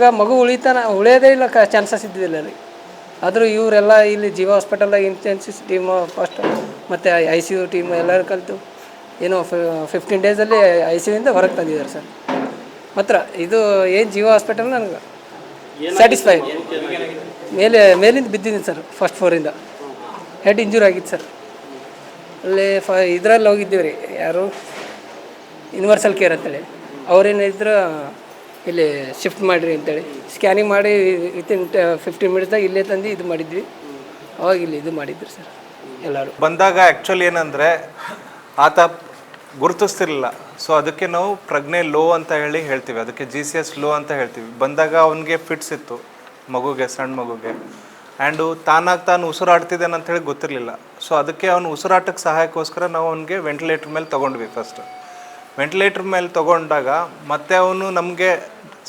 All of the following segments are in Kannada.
ಈಗ ಮಗು ಉಳಿತಾನ, ಉಳಿಯೋದೇ ಇಲ್ಲ ಕ ಚಾನ್ಸಸ್ ಇದ್ದಿದ್ದಿಲ್ಲ ರೀ ಆದರೂ ಇವರೆಲ್ಲ ಇಲ್ಲಿ ಜೀವ ಹಾಸ್ಪಿಟಲ್ದಾಗ ಇಂಟೆನ್ಸಿಸ್ ಟೀಮು ಫಸ್ಟ್ ಮತ್ತು ಐ ಸಿ ಯು ಟೀಮ್ ಎಲ್ಲರೂ ಕಲಿತು. ಏನೋ ಫಿಫ್ಟೀನ್ ಡೇಸಲ್ಲಿ ಐ ಸಿ ಯುಯಿಂದ ಹೊರಗೆ ತಂದಿದ್ದಾರೆ ಸರ್. ಮಾತ್ರ ಇದು ಏನು ಜೀವ ಹಾಸ್ಪಿಟಲ್ ನನಗೆ? ಸ್ಯಾಟಿಸ್ಫೈ ಮೇಲೆ, ಮೇಲಿಂದ ಬಿದ್ದಿದ್ದೀನಿ ಸರ್ ಫಸ್ಟ್ ಫ್ಲೋರಿಂದ ಹೆಡ್ ಇಂಜುರಿ ಆಗಿತ್ತು ಸರ್. ಅಲ್ಲಿ ಫ, ಇದರಲ್ಲಿ ಹೋಗಿದ್ದೀವಿ ರೀ ಯಾರು? ಯೂನಿವರ್ಸಲ್ ಕೇರ್ ಅಂತೇಳಿ. ಅವ್ರೇನಿದ್ರು ಇಲ್ಲಿ ಶಿಫ್ಟ್ ಮಾಡಿರಿ ಅಂತೇಳಿ. ಸ್ಕ್ಯಾನಿಂಗ್ ಮಾಡಿ ವಿತಿನ್ ಫಿಫ್ಟೀನ್ ಮಿನಿಟ್ಸ್ದಾಗ ಇಲ್ಲೇ ತಂದು ಇದು ಮಾಡಿದ್ವಿ. ಅವಾಗ ಇಲ್ಲಿ ಇದು ಮಾಡಿದ್ರು ಸರ್. ಎಲ್ಲರೂ. ಬಂದಾಗ ಆ್ಯಕ್ಚುಲಿ ಏನಂದರೆ ಆತ ಗುರುತಿಸ್ತಿರ್ಲಿಲ್ಲ. ಸೊ ಅದಕ್ಕೆ ನಾವು ಪ್ರಜ್ಞೆ ಲೋ ಅಂತ ಹೇಳಿ ಹೇಳ್ತೀವಿ. ಅದಕ್ಕೆ ಜಿ ಸಿ ಎಸ್ ಲೋ ಅಂತ ಹೇಳ್ತೀವಿ. ಬಂದಾಗ ಅವನಿಗೆ ಫಿಟ್ಸ್ ಇತ್ತು, ಮಗುಗೆ ಸಣ್ಣ ಮಗುಗೆ. ಆ್ಯಂಡು ತಾನಾಗಿ ತಾನು ಉಸಿರಾಡ್ತಿದ್ದಾನೆ ಅಂತ ಹೇಳಿ ಗೊತ್ತಿರಲಿಲ್ಲ. ಸೊ ಅದಕ್ಕೆ ಅವನು ಉಸಿರಾಟಕ್ಕೆ ಸಹಾಯಕ್ಕೋಸ್ಕರ ನಾವು ಅವನಿಗೆ ವೆಂಟಿಲೇಟ್ರ್ ಮೇಲೆ ತೊಗೊಂಡ್ವಿ ಫಸ್ಟ್ ವೆಂಟಿಲೇಟ್ರ್ ಮೇಲೆ ತೊಗೊಂಡಾಗ ಮತ್ತೆ ಅವನು ನಮಗೆ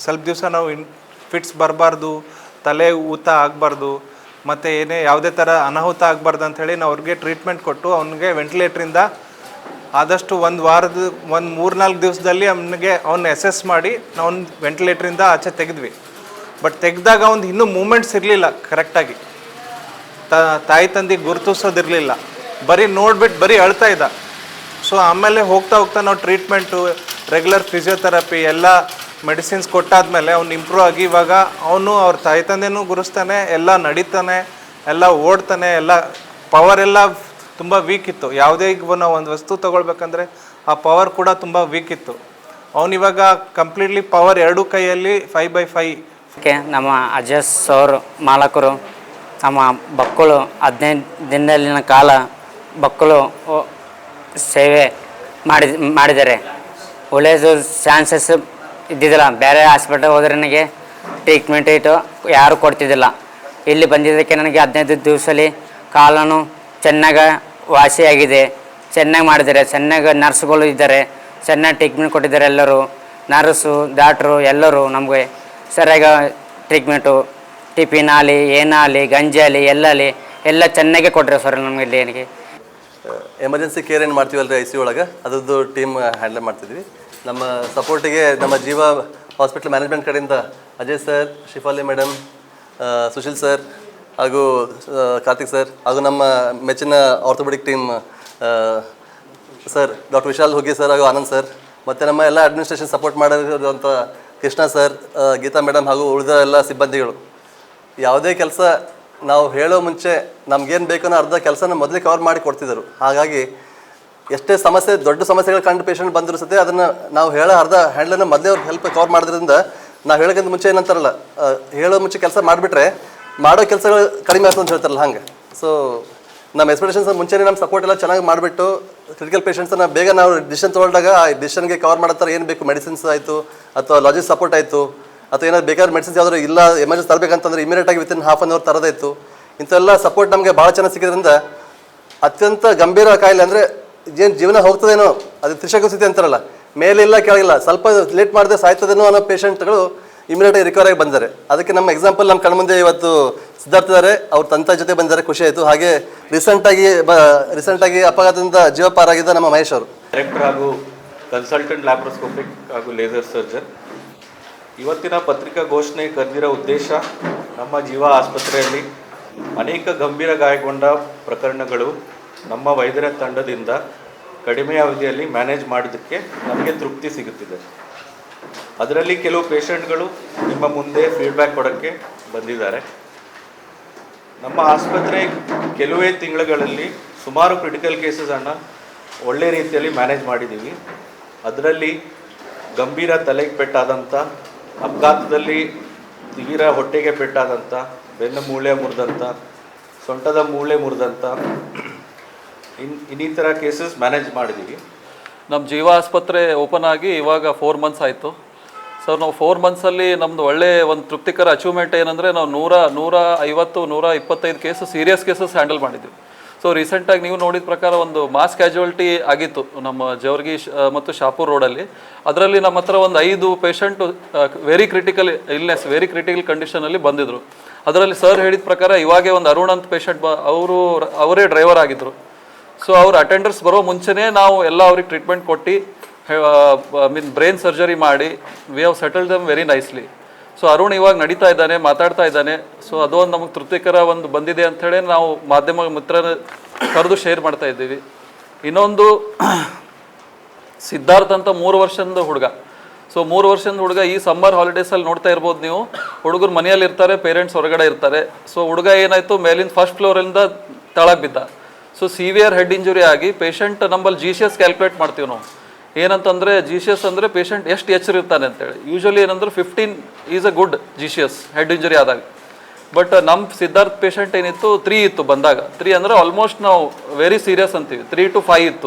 ಸ್ವಲ್ಪ ದಿವಸ ನಾವು ಇನ್ ಫಿಟ್ಸ್ ಬರಬಾರ್ದು, ತಲೆ ಊತ ಆಗಬಾರ್ದು, ಮತ್ತು ಏನೇ ಯಾವುದೇ ಥರ ಅನಾಹುತ ಆಗಬಾರ್ದು ಅಂಥೇಳಿ ನಾವು ಅವ್ರಿಗೆ ಟ್ರೀಟ್ಮೆಂಟ್ ಕೊಟ್ಟು ಅವನಿಗೆ ವೆಂಟಿಲೇಟ್ರಿಂದ ಆದಷ್ಟು ಒಂದು ವಾರದ, ಒಂದು ಮೂರ್ನಾಲ್ಕು ದಿವಸದಲ್ಲಿ ಅವನಿಗೆ, ಅವ್ನ ಎಸೆಸ್ ಮಾಡಿ ನಾವು ವೆಂಟಿಲೇಟ್ರಿಂದ ಆಚೆ ತೆಗೆದ್ವಿ. ಬಟ್ ತೆಗೆದಾಗ ಅವ್ನು ಇನ್ನೂ ಮೂಮೆಂಟ್ಸ್ ಇರಲಿಲ್ಲ ಕರೆಕ್ಟಾಗಿ ತ, ತಾಯಿ ತಂದೆ ಗುರುತಿಸೋದಿರಲಿಲ್ಲ. ಬರೀ ನೋಡ್ಬಿಟ್ಟು ಬರೀ ಅಳ್ತಾ ಇದ್ದ. ಸೊ ಆಮೇಲೆ ಹೋಗ್ತಾ ಹೋಗ್ತಾ ನಾವು ಟ್ರೀಟ್ಮೆಂಟು ರೆಗ್ಯುಲರ್ ಫಿಸಿಯೋಥೆರಪಿ ಎಲ್ಲ ಮೆಡಿಸಿನ್ಸ್ ಕೊಟ್ಟಾದ್ಮೇಲೆ ಅವ್ನು ಇಂಪ್ರೂವ್ ಆಗಿ ಇವಾಗ ಅವನು ಅವ್ರ ತಾಯಿ ತಂದೆನೂ ಗುರುಸ್ತಾನೆ, ಎಲ್ಲ ನಡೀತಾನೆ, ಎಲ್ಲ ಓಡ್ತಾನೆ, ಎಲ್ಲ ಪವರ್ ಎಲ್ಲ ತುಂಬ ವೀಕ್ ಇತ್ತು. ಯಾವುದೇ ಈಗ ನಾವು ಒಂದು ವಸ್ತು ತೊಗೊಳ್ಬೇಕಂದ್ರೆ ಆ ಪವರ್ ಕೂಡ ತುಂಬ ವೀಕ್ ಇತ್ತು. ಅವನಿವಾಗ ಕಂಪ್ಲೀಟ್ಲಿ ಪವರ್ ಎರಡು ಕೈಯಲ್ಲಿ ಫೈವ್ ಬೈ ಫೈ ಓಕೆ ನಮ್ಮ ಅಜಸ್ ಸರ್ ಮಾಲಕರು, ನಮ್ಮ ಬಕ್ಕಳು ಹದಿನೈದು ದಿನದಲ್ಲಿನ ಕಾಲ ಬಕ್ಕಳು ಸೇವೆ ಮಾಡಿದ ಮಾಡಿದ್ದಾರೆ. ಒಳ್ಳೆಯದು ಚಾನ್ಸಸ್ ಇದ್ದಿದ್ದಿಲ್ಲ. ಬೇರೆ ಹಾಸ್ಪಿಟಲ್ ಹೋದ್ರೆ ನನಗೆ ಟ್ರೀಟ್ಮೆಂಟ್ ಇಟ್ಟು ಯಾರು ಕೊಡ್ತಿದ್ದಿಲ್ಲ. ಇಲ್ಲಿ ಬಂದಿದ್ದಕ್ಕೆ ನನಗೆ ಹದಿನೈದು ದಿವಸದಲ್ಲಿ ಕಾಲನು ಚೆನ್ನಾಗಿ ವಾಸಿಯಾಗಿದೆ ಚೆನ್ನಾಗಿ ಮಾಡಿದ್ದಾರೆ. ಚೆನ್ನಾಗಿ ನರ್ಸ್ಗಳು ಇದ್ದಾರೆ. ಚೆನ್ನಾಗಿ ಟ್ರೀಟ್ಮೆಂಟ್ ಕೊಟ್ಟಿದ್ದಾರೆ ಎಲ್ಲರೂ. ನರ್ಸು, ಡಾಕ್ಟ್ರು ಎಲ್ಲರೂ ನಮಗೆ ಸರಿಯಾಗಿ ಟ್ರೀಟ್ಮೆಂಟು ಟಿಫಿನ್ ಆಗಲಿ ಏನಾಗಲಿ ಗಂಜಿ ಆಗಲಿ ಎಲ್ಲಾಗಲಿ ಎಲ್ಲ ಚೆನ್ನಾಗೇ ಕೊಟ್ಟರೆ ಸರ್ ನಮಗೆ ಇಲ್ಲಿ ಏನಿಗೆ ಎಮರ್ಜೆನ್ಸಿ ಕೇರ್ ಏನು ಮಾಡ್ತೀವಲ್ಲ ಐ ಸಿ ಒಳಗೆ? ಅದರದ್ದು ಟೀಮ್ ಹ್ಯಾಂಡಲ್ ಮಾಡ್ತಿದ್ವಿ. ನಮ್ಮ ಸಪೋರ್ಟಿಗೆ ನಮ್ಮ ಜೀವ ಹಾಸ್ಪಿಟಲ್ ಮ್ಯಾನೇಜ್ಮೆಂಟ್ ಕಡೆಯಿಂದ Ajay sir Shifali madam Sushil sir ಹಾಗೂ ಕಾರ್ತಿಕ್ ಸರ್ ಹಾಗೂ ನಮ್ಮ ಮೆಚ್ಚಿನ orthopedic team sir doctor Vishal Huggi sir ಹಾಗೂ ಆನಂದ್ ಸರ್ ಮತ್ತು ನಮ್ಮ ಎಲ್ಲ ಅಡ್ಮಿನಿಸ್ಟ್ರೇಷನ್ ಸಪೋರ್ಟ್ ಮಾಡಿರುವಂಥ ಕೃಷ್ಣ ಸರ್ ಗೀತಾ ಮೇಡಮ್ ಹಾಗೂ ಉಳಿದ ಎಲ್ಲ ಸಿಬ್ಬಂದಿಗಳು. ಯಾವುದೇ ಕೆಲಸ ನಾವು ಹೇಳೋ ಮುಂಚೆ ನಮಗೇನು ಬೇಕನ್ನೋ ಅರ್ಧ ಕೆಲಸನ ಮೊದಲೇ ಕವರ್ ಮಾಡಿ ಕೊಡ್ತಿದ್ದರು. ಹಾಗಾಗಿ ಎಷ್ಟೇ ಸಮಸ್ಯೆ, ದೊಡ್ಡ ಸಮಸ್ಯೆಗಳು ಕಂಡು ಪೇಷಂಟ್ ಬಂದಿರೋ ಸತೆ ಅದನ್ನು ನಾವು ಹೇಳೋ ಅರ್ಧ ಹ್ಯಾಂಡ್ಲನ್ನು ಮೊದಲೇ ಅವ್ರಿಗೆ ಹೆಲ್ಪ್ ಕವರ್ ಮಾಡೋದ್ರಿಂದ ನಾವು ಹೇಳೋಕ್ಕಿಂತ ಮುಂಚೆ ಏನಂತಾರಲ್ಲ ಹೇಳೋ ಮುಂಚೆ ಕೆಲಸ ಮಾಡಿಬಿಟ್ರೆ ಮಾಡೋ ಕೆಲಸಗಳು ಕಡಿಮೆ ಆಗ್ತದೆ ಅಂತ ಹೇಳ್ತಾರಲ್ಲ ಹಂಗೆ. ಸೊ ನಮ್ಮ ಎಕ್ಸ್ಪೆಕ್ಟೇಷನ್ಸ್ ಮುಂಚೆನೇ ನಮ್ಮ ಸಪೋರ್ಟ್ ಎಲ್ಲ ಚೆನ್ನಾಗಿ ಮಾಡಿಬಿಟ್ಟು ಕ್ರಿಟಿಕಲ್ ಪೇಷಂಟ್ಸನ್ನ ಬೇಗ ನಾವು ಡಿಸಿಷನ್ ತೊಗೊಂಡಾಗ ಆ ಡಿಸಿಷನ್ಗೆ ಕವರ್ ಮಾಡೋ ಥರ ಏನು ಬೇಕು? ಮೆಡಿಸಿನ್ಸ್ ಆಯಿತು, ಅಥವಾ ಲಾಜಿಕ್ ಸಪೋರ್ಟ್ ಆಯಿತು, ಅಥವಾ ಏನಾದ್ರು ಬೇಕಾದ್ರೆ ಮೆಡಿಸಿನ್ಸ್ ಯಾವ್ದಾದ್ರು ಇಲ್ಲ ಎಮರ್ಜೆನ್ಸಿ ತರಬೇಕಂತಂದ್ರೆ ಇಮಿಡಿಯೇಟ್ ಆಗಿ ವಿತಿನ್ ಹಾಫ್ ಅನ್ ಅವರ್ ತರದಾಯಿತು ಇಂಥೆಲ್ಲ ಸಪೋರ್ಟ್ ನಮಗೆ ಭಾಳ ಚೆನ್ನಾಗಿ ಸಿಗೋದ್ರಿಂದ ಅತ್ಯಂತ ಗಂಭೀರ ಕಾಯಿಲೆ ಅಂದರೆ ಏನು ಜೀವನ ಹೋಗ್ತದೇನೋ, ಅದು ತ್ರಿಶಕ ಸ್ಥಿತಿ ಅಂತಾರಲ್ಲ ಮೇಲಿಲ್ಲ ಕೆಳಗಿಲ್ಲ ಸ್ವಲ್ಪ ಲೇಟ್ ಮಾಡಿದ್ರೆ ಸಾಯ್ತದೇನೋ ಅನ್ನೋ ಪೇಷಂಟ್ಗಳು ಇಮಿಡಿಯೇಟಾಗಿ ರಿಕವರ್ ಆಗಿ ಬಂದಿದ್ದಾರೆ. ಅದಕ್ಕೆ ನಮ್ಮ ಎಕ್ಸಾಂಪಲ್ ನಮ್ಮ ಕಣ್ಮುಂದೆ ಇವತ್ತು ಸಿದ್ಧಾರ್ಥ ಇದ್ದಾರೆ ಅವ್ರ ತಂತ ಜೊತೆ ಬಂದಿದ್ದಾರೆ, ಖುಷಿ ಆಯಿತು. ಹಾಗೆ ರೀಸೆಂಟಾಗಿ ಬ ರೀಸೆಂಟಾಗಿ ಅಪಘಾತದಿಂದ ಜೀವ ಪಾರಾಗಿದ್ದ ನಮ್ಮ ಮಹೇಶ್ ಅವರು. ಡೈರೆಕ್ಟರ್ ಹಾಗೂ ಕನ್ಸಲ್ಟೆಂಟ್ ಲ್ಯಾಪ್ರೋಸ್ಕೋಪಿಕ್ ಹಾಗೂ ಲೇಸರ್ ಸರ್ಜನ್ ಇವತ್ತಿನ ಪತ್ರಿಕಾ ಘೋಷಣೆ ಕರೆದಿರೋ ಉದ್ದೇಶ ನಮ್ಮ ಜೀವ ಆಸ್ಪತ್ರೆಯಲ್ಲಿ ಅನೇಕ ಗಂಭೀರ ಗಾಯಗೊಂಡ ಪ್ರಕರಣಗಳು ನಮ್ಮ ವೈದ್ಯರ ತಂಡದಿಂದ ಕಡಿಮೆ ಅವಧಿಯಲ್ಲಿ ಮ್ಯಾನೇಜ್ ಮಾಡೋದಕ್ಕೆ ನಮಗೆ ತೃಪ್ತಿ ಸಿಗುತ್ತಿದೆ. ಅದರಲ್ಲಿ ಕೆಲವು ಪೇಷಂಟ್ಗಳು ನಿಮ್ಮ ಮುಂದೆ ಫೀಡ್ಬ್ಯಾಕ್ ಕೊಡೋಕ್ಕೆ ಬಂದಿದ್ದಾರೆ. ನಮ್ಮ ಆಸ್ಪತ್ರೆ ಕೆಲವೇ ತಿಂಗಳುಗಳಲ್ಲಿ ಸುಮಾರು ಕ್ರಿಟಿಕಲ್ ಕೇಸಸನ್ನು ಒಳ್ಳೆ ರೀತಿಯಲ್ಲಿ ಮ್ಯಾನೇಜ್ ಮಾಡಿದ್ದೀವಿ. ಅದರಲ್ಲಿ ಗಂಭೀರ ತಲೆಗೆ ಪೆಟ್ಟಾದಂಥ, ಅಪಘಾತದಲ್ಲಿ ತೀರ ಹೊಟ್ಟೆಗೆ ಪೆಟ್ಟಾದಂಥ, ಬೆನ್ನು ಮೂಳೆ ಮುರಿದಂಥ, ಸೊಂಟದ ಮೂಳೆ ಮುರಿದಂಥ ಇನ್, ಇನ್ನಿತರ ಕೇಸಸ್ ಮ್ಯಾನೇಜ್ ಮಾಡಿದ್ದೀವಿ ನಮ್ಮ ಜೀವ ಆಸ್ಪತ್ರೆ ಓಪನ್ ಆಗಿ ಇವಾಗ ಫೋರ್ ಮಂತ್ಸ್ ಆಯಿತು. ಸರ್ ನಾವು ಫೋರ್ ಮಂತ್ಸಲ್ಲಿ ನಮ್ಮದು ಒಳ್ಳೆ ಒಂದು ತೃಪ್ತಿಕರ ಅಚೀವ್ಮೆಂಟ್ ಏನಂದರೆ ನಾವು ನೂರ ನೂರ ಐವತ್ತು ನೂರ ಇಪ್ಪತ್ತೈದು ಕೇಸು ಸೀರಿಯಸ್ ಕೇಸಸ್ ಹ್ಯಾಂಡಲ್ ಮಾಡಿದ್ವಿ ಸೊ ರೀಸೆಂಟಾಗಿ ನೀವು ನೋಡಿದ ಪ್ರಕಾರ ಒಂದು ಮಾಸ್ ಕ್ಯಾಜುವಲ್ಟಿ ಆಗಿತ್ತು ನಮ್ಮ ಜವರ್ಗಿ ಮತ್ತು ಶಾಪುರ್ ರೋಡಲ್ಲಿ ಅದರಲ್ಲಿ ನಮ್ಮ ಹತ್ರ ಒಂದು ಐದು patient very critical illness very critical ಕಂಡೀಷನಲ್ಲಿ ಬಂದಿದ್ದರು ಅದರಲ್ಲಿ ಸರ್ ಹೇಳಿದ ಪ್ರಕಾರ ಇವಾಗೆ ಒಂದು ಅರುಣ್ ಅಂತ ಪೇಷಂಟ್ ಬ, ಅವರು, ಅವರೇ ಡ್ರೈವರ್ ಆಗಿದ್ದರು ಸೊ ಅವ್ರ ಅಟೆಂಡರ್ಸ್ ಬರೋ ಮುಂಚೆನೇ ನಾವು ಎಲ್ಲ ಅವ್ರಿಗೆ ಟ್ರೀಟ್ಮೆಂಟ್ ಕೊಟ್ಟು ಮೀನ್ ಬ್ರೈನ್ ಸರ್ಜರಿ ಮಾಡಿ we have settle them very nicely so Arun ಇವಾಗ ನಡೀತಾ ಇದ್ದಾನೆ, ಮಾತಾಡ್ತಾ ಇದ್ದಾನೆ. ಸೊ ಅದೊಂದು ನಮಗೆ ತೃಪ್ತಿಕರ ಒಂದು ಬಂದಿದೆ ಅಂಥೇಳಿ ನಾವು ಮಾಧ್ಯಮ ಮಿತ್ರನ ಕರೆದು ಶೇರ್ ಮಾಡ್ತಾ ಇದ್ದೀವಿ. ಇನ್ನೊಂದು, ಸಿದ್ಧಾರ್ಥ ಅಂತ ಮೂರು ವರ್ಷದ ಹುಡುಗ. ಸೊ ಮೂರು ವರ್ಷದ ಹುಡುಗ ಈ ಸಮ್ಮರ್ ಹಾಲಿಡೇಸಲ್ಲಿ ನೋಡ್ತಾ ಇರ್ಬೋದು ನೀವು. ಹುಡುಗರು ಮನೆಯಲ್ಲಿ ಇರ್ತಾರೆ ಪೇರೆಂಟ್ಸ್ ಹೊರಗಡೆ ಇರ್ತಾರೆ. ಸೊ ಹುಡುಗ ಏನಾಯಿತು ಮೇಲಿನ ಫಸ್ಟ್ ಫ್ಲೋರಿಂದ ತಳಗೆ ಬಿದ್ದ. ಸೊ ಸಿವಿಯರ್ ಹೆಡ್ ಇಂಜುರಿ ಆಗಿ ಪೇಷಂಟ್ ನಮ್ಮಲ್ಲಿ ಜಿ ಸಿ ಎಸ್ ಕ್ಯಾಲ್ಕುಲೇಟ್ ಮಾಡ್ತೀವಿ ನಾವು. ಏನಂತಂದರೆ ಜಿ ಸಿ ಎಸ್ ಅಂದರೆ ಪೇಷಂಟ್ ಎಷ್ಟು ಎಚ್ಚರಿರ್ತಾನೆ ಅಂತೇಳಿ. ಯೂಶ್ವಲಿ ಏನಂದ್ರೆ fifteen is a good G C S head injury ಆದಾಗ. ಬಟ್ ನಮ್ಮ ಸಿದ್ಧಾರ್ಥ್ ಪೇಷಂಟ್ ಏನಿತ್ತು ತ್ರೀ ಇತ್ತು ಬಂದಾಗ. ತ್ರೀ ಅಂದರೆ ಆಲ್ಮೋಸ್ಟ್ ನಾವು ವೆರಿ ಸೀರಿಯಸ್ ಅಂತೀವಿ. ತ್ರೀ ಟು ಫೈವ್ ಇತ್ತು.